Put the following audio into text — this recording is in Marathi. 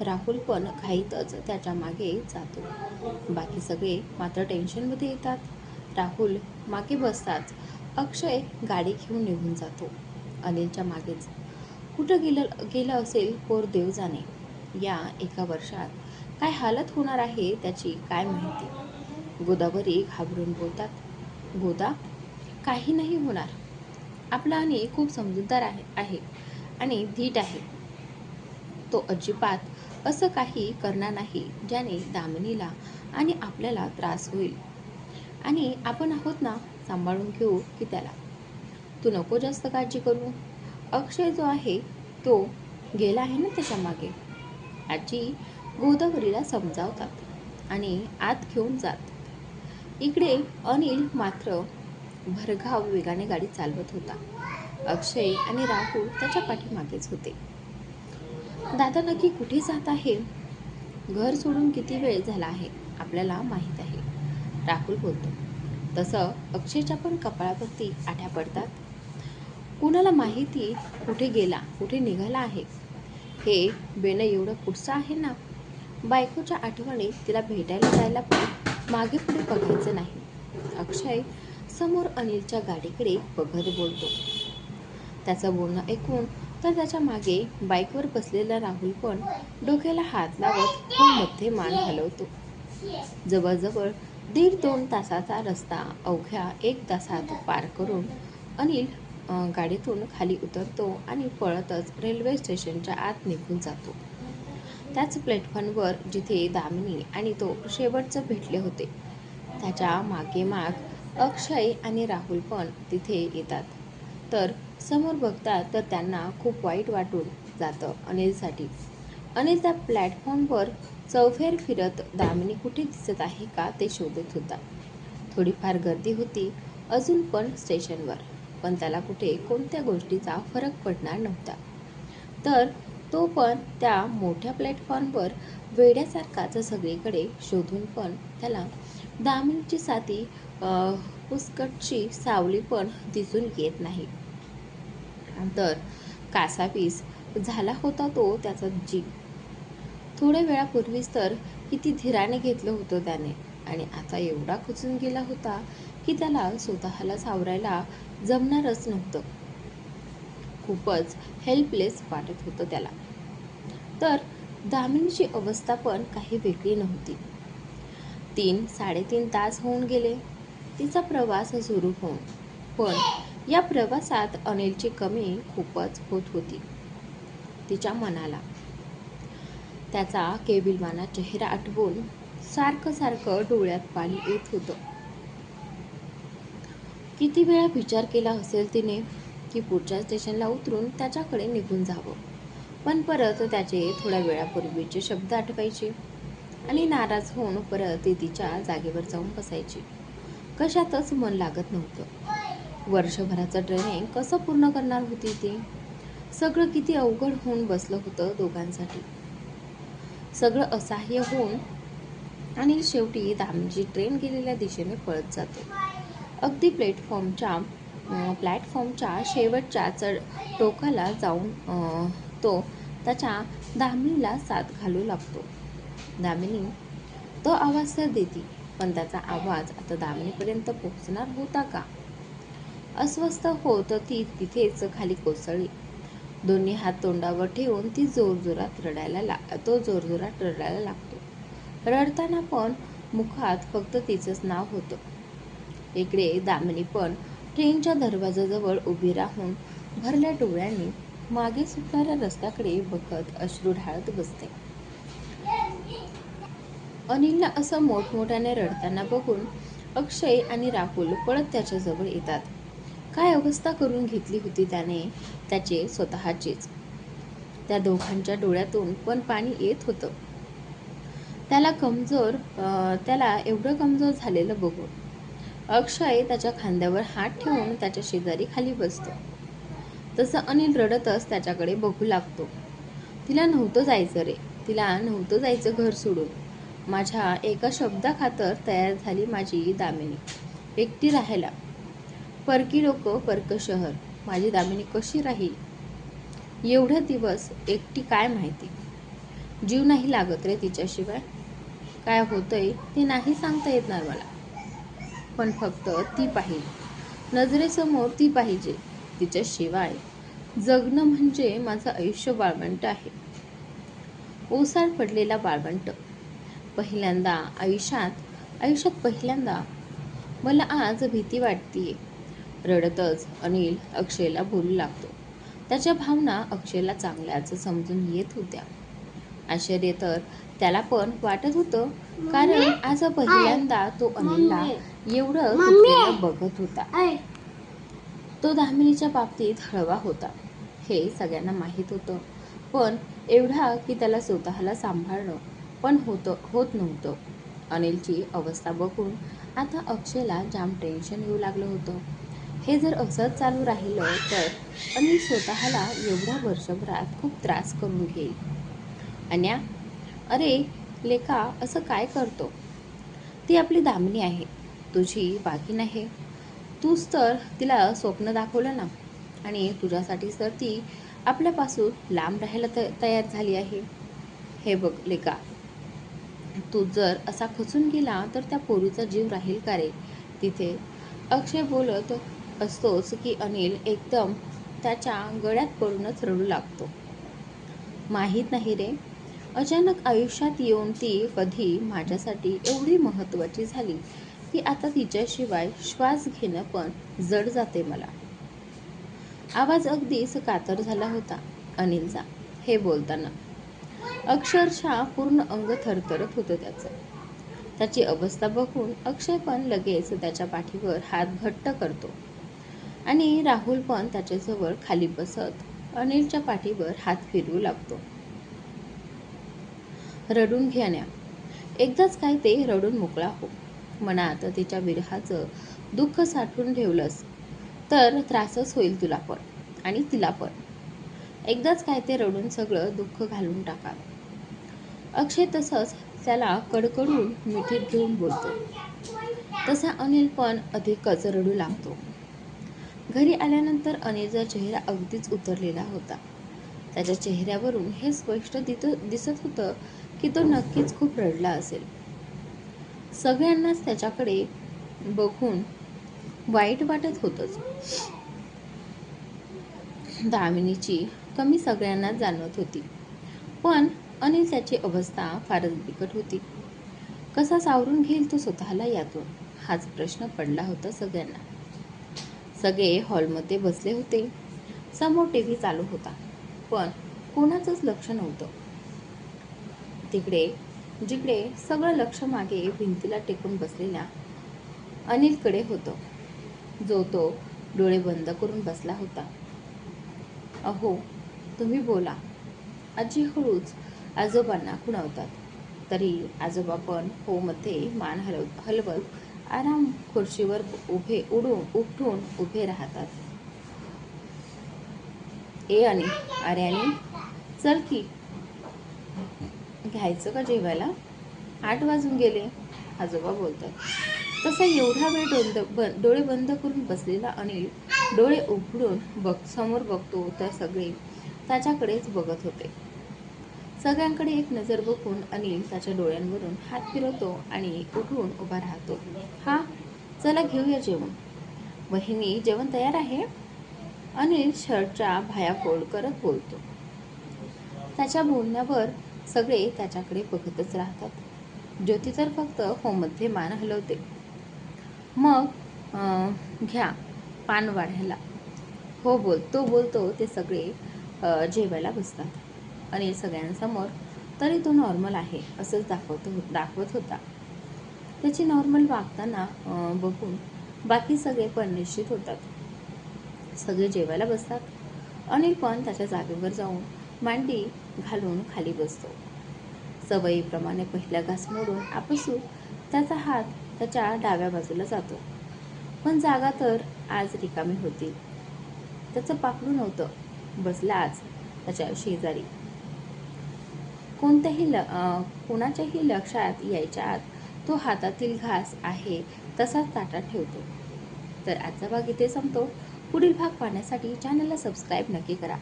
राहुल पण घाईतच त्याच्यामागे जातो. बाकी सगळे मात्र टेन्शनमध्ये येतात. राहुल मागे बसताच अक्षय गाडी घेऊन निघून जातो. अनिलच्या मागेच. कुठं गेलं गेलं असेल पोर देव जाणे या एका वर्षात काय हालत होणार आहे त्याची काय माहिती? गोदावरी घाबरून बोलतात गोदा काही नाही होणार. आपला आणि खूप समजूतदार आहे आहे आणि धीट आहे. तो अजिबात असं काही करणार नाही ज्याने दामिनीला आणि आपल्याला त्रास होईल. आणि आपण आहोत ना सांभाळून घेऊ की त्याला. तू नको जास्त काळजी करू. अक्षय जो आहे तो गेला आहे ना त्याच्यामागे. आजी गोदावरीला समजावतात आणि आत घेऊन जात. इकडे अनिल मात्र भरघाव वेगाने गाडी चालवत होता. अक्षय आणि राहुल त्याच्या पाठीमागेच होते. दादा नक्की कुठे जात आहे? घर सोडून किती वेळ झाला आहे? आपल्याला माहीत आहे. राहुल बोलतो. तसं अक्षयच्या पण कपाळावरती आठ्या पडतात. कुणाला माहिती कुठे गेला कुठे निघाला आहे? हे बेणं एवढं पुढचं आहे ना? बायकोच्या आठवणी तिला भेटायला जायला पण मागे पुढे बघायचं नाही. अक्षय समोर अनिलच्या गाडीकडे बघत बोलतो. त्याचं बोलणं ऐकून तर त्याच्यामागे बाईकवर बसलेला राहुल पण डोक्याला हात लावत खूप मध्ये मान हलवतो. जवळजवळ दीड दोन तासाचा रस्ता अवघ्या एक तासात पार करून अनिल गाडीतून खाली उतरतो आणि पळतच रेल्वे स्टेशनच्या आत निघून जातो. त्याच प्लॅटफॉर्मवर जिथे दामिनी आणि तो शेवटचं भेटले होते. त्याच्यामागे माग अक्षय आणि राहुल पण तिथे येतात. तर समोर बघतात तर त्यांना खूप वाईट वाटून जातं अनिलसाठी. अनिल त्या प्लॅटफॉर्मवर चौफेर फिरत दामिनी कुठे दिसत आहे का ते शोधत होता. थोडीफार गर्दी होती अजून पण स्टेशनवर पण त्याला कुठे कोणत्या गोष्टीचा फरक पडणार नव्हता. तर तो पण त्या मोठ्या प्लॅटफॉर्मवर वेड्यासारखाच सगळीकडे शोधून पण त्याला दामिनीची साथी पुसकटची सावली पण दिसून येत नाही. तर कासावीस झाला होता तो त्याचा जीव. थोड्या वेळापूर्वीच तर किती धीराने घेतलं होतं त्याने. आणि आता एवढा खुचून गेला होता की त्याला स्वतःला सावरायला जमणारच नव्हतं. खूपच हेल्पलेस वाटत होतं त्याला. तर दामिनीची अवस्था पण काही वेगळी नव्हती. तीन साडेतीन तास होऊन गेले. तिचा प्रवास सुरू होऊन पण या प्रवासात अनिलची कमी खूपच होत होती. तिच्या मनाला. त्याचा केबिलवाना चेहरा आठवून सारखं सारखं डोळ्यात पाणी येत होतं. किती वेळा विचार केला असेल तिने की पुढच्या स्टेशनला उतरून त्याच्याकडे निघून जावं. पण परत त्याचे थोड्या वेळापूर्वीचे शब्द आठवायचे आणि नाराज होऊन परत ती तिच्या जागेवर जाऊन बसायची. कशातच मन लागत नव्हतं. वर्षभराचं ट्रेनिंग कसं पूर्ण करणार होती ती? सगळं किती अवघड होऊन बसलं होतं दोघांसाठी. सगळं असह्य होऊन आणि शेवटी दामजी ट्रेन गेलेल्या दिशेने पळत जातो. अगदी प्लॅटफॉर्मच्या प्लॅटफॉर्मच्या शेवटच्या चढ टोकाला जाऊन तो त्याच्या दामिनीला साथ घालू लागतो. दामिनी तो आवाज तर देती. पण त्याचा आवाज आता दामिनीपर्यंत पोहोचणार होता का? अस्वस्थ होत ती तिथेच खाली कोसळली. दोन्ही हात तोंडावर ठेवून ती जोरजोरात रडायला ला तो जोरजोरात रडायला लागतो. रडताना पण मुखात फक्त तिचंच नाव होतं. इकडे दामिनी पण ट्रेनच्या दरवाजाजवळ उभी राहून भरल्या डोळ्यांनी मागे सुटणाऱ्या रस्त्याकडे बघत अश्रू ढाळत बसते. अनिलला असं मोठमोठ्याने रडताना बघून अक्षय आणि राहुल पळत त्याच्याजवळ येतात. काय अवस्था करून घेतली होती त्याने? त्याचे स्वतःचेच. त्या दोघांच्या डोळ्यातून पण पाणी येत होतं. त्याला कमजोर त्याला एवढं कमजोर झालेलं बघून अक्षय त्याच्या खांद्यावर हात ठेवून त्याच्या शेजारी खाली बसतो. तसं अनिल रडतच त्याच्याकडे बघू लागतो. तिला नव्हतं जायचं रे. तिला नव्हतं जायचं घर सोडून. माझ्या एका शब्दाखातर तयार झाली माझी दामिनी. एकटी राहायला. परकी लोक परक शहर. माझी दामिनी कशी राहील? एवढे दिवस एकटी काय माहिती? जीव नाही लागत रे तिच्याशिवाय. काय होतंय ते नाही सांगता येणार मला. पण फक्त ती पाहिजे नजरेसमोर ती पाहिजे. तिच्याशिवाय जगणं म्हणजे माझं आयुष्य बाळवंट आहे. ओसाड पडलेला बाळवंट. पहिल्यांदा आयुष्यात आयुष्यात पहिल्यांदा. मला आज भीती वाटतीये. रडतच अनिल अक्षयला बोलू लागतो. त्याच्या भावना अक्षयला चांगल्याच समजून येत होत्या. आश्चर्य तर त्याला पण वाटत होतं. कारण आज पहिल्यांदा तो अनिलला एवढं बघत होता. तो दामिनीच्या बाबतीत हळवा होता. हे सगळ्यांना माहीत होतं. पण एवढा की त्याला स्वतःला सांभाळणं पण होतं होत नव्हतं. अनिलची अवस्था बघून आता अक्षयला जाम टेन्शन येऊ लागलं होतं. हे जर असंच चालू राहिलं तर अनिल स्वतःला एवढ्या वर्षभरात खूप त्रास करून घेईल. अन्या अरे लेका असं काय करतो? ती आपली दामिनी आहे. तुझी बाकी नाही. तूच तर तिला स्वप्न दाखवलं ना. आणि तुझ्यासाठी तर ती आपल्यापासून लांब राहायला त तयार झाली आहे. हे बघ लेका तू जर असा खचून गेला तर त्या पोरीचा जीव राहील का रे? तिथे अक्षय बोलत असतोच की अनिल एकदम त्याच्या गळ्यात पडूनच रडू लागतो. माहीत नाही रे अचानक आयुष्यात येऊन ती कधी माझ्यासाठी एवढी महत्त्वाची झाली की आता तिच्याशिवाय श्वास घेणं पण जड जाते मला. आवाज अगदीच कातर झाला होता अनिलचा हे बोलताना. अक्षरशः पूर्ण अंग थरथरत होतं त्याचं. त्याची अवस्था बघून अक्षय पण लगेच त्याच्या पाठीवर हात घट्ट करतो. आणि राहुल पण त्याच्याजवळ खाली बसत अनिलच्या पाठीवर हात फिरवू लागतो. रडून घेण्या एकदाच काय ते रडून मोकळा हो. मनात तिच्या विरहाचं दुःख साठवून ठेवलंस तर त्रासच होईल तुला पण आणि तिला पण. एकदाच काय ते रडून सगळं दुःख घालून टाका. अक्षय तसंच त्याला कडकडून मिठीत घेऊन बोलतो. तसा अनिल पण अधिकच रडू लागतो. घरी आल्यानंतर अनिलचा चेहरा अगदीच उतरलेला होता. त्याच्या चेहऱ्यावरून हे स्पष्ट दिसत होतं की तो नक्कीच खूप रडला असेल. सगळ्यांनाच त्याच्याकडे बघून वाईट वाटत होतंच. दामिनीची कमी सगळ्यांनाच जाणवत होती. पण अनिल त्याची अवस्था फारच बिकट होती. कसा सावरून घेईल तो स्वतःला यातून? हाच प्रश्न पडला होता सगळ्यांना. सगळे हॉलमध्ये बसले होते. समोर टी व्ही चालू होता. पण कोणाचंच लक्ष नव्हतं. तिकडे जिकडे सगळं लक्ष मागे भिंतीला टेकून बसलेल्या अनिलकडे होतं. जो तो डोळे बंद करून बसला होता. अहो तुम्ही बोला. आजी हळूच आजोबांना खुणावतात. तरी आजोबा पण होमध्ये मान हलव हलवत आराम खुर्चीवर उभे उडून उठून उभे राहतात. ए आणि अरे आणि चल की. घ्यायचं का जेवायला? आठ वाजून गेले आजोबा बोलतात. तसा एवढा वेळ डोंद ब डोळे बंद करून बसलेला अनिल डोळे उघडून बघ समोर बघतो तर सगळे त्याच्याकडेच बघत होते. सगळ्यांकडे एक नजर बघून अनिल त्याच्या डोळ्यांवरून हात फिरवतो आणि उठून उभा राहतो. हा चला घेऊया जेवण. बहिणी जेवण तयार आहे? अनिल शर्टच्या भाया फोल्ड करत बोलतो. त्याच्या बोलण्यावर सगळे त्याच्याकडे बघतच राहतात. ज्योती तर फक्त होमध्ये मान हलवते. मग घ्या पान वाढायला. हो बोल तो बोलतो ते सगळे जेवायला बसतात. आणि सगळ्यांसमोर तरी तो नॉर्मल आहे असंच दाखवतो दाखवत होता. त्याची नॉर्मल वागताना बघून बाकी सगळे पण निश्चित होतात. सगळे जेवायला बसतात अनिल पण त्याच्या जागेवर जाऊन मांडी घालून खाली बसतो. सवयीप्रमाणे पहिला घास मोडून आपसू त्याचा हात त्याच्या डाव्या बाजूला जातो. पण जागा तर आज रिकामी होती. त्याचं पाकडू नव्हतं. बसला आज त्याच्या शेजारी. कोणत्याही ल कोणाच्याही लक्षात यायच्या आत तो हातातील घास आहे तसाच ताटात ठेवतो. तर आजचा भाग इथे संपतो. पुढील भाग पाहण्यासाठी चॅनलला सबस्क्राईब नक्की करा.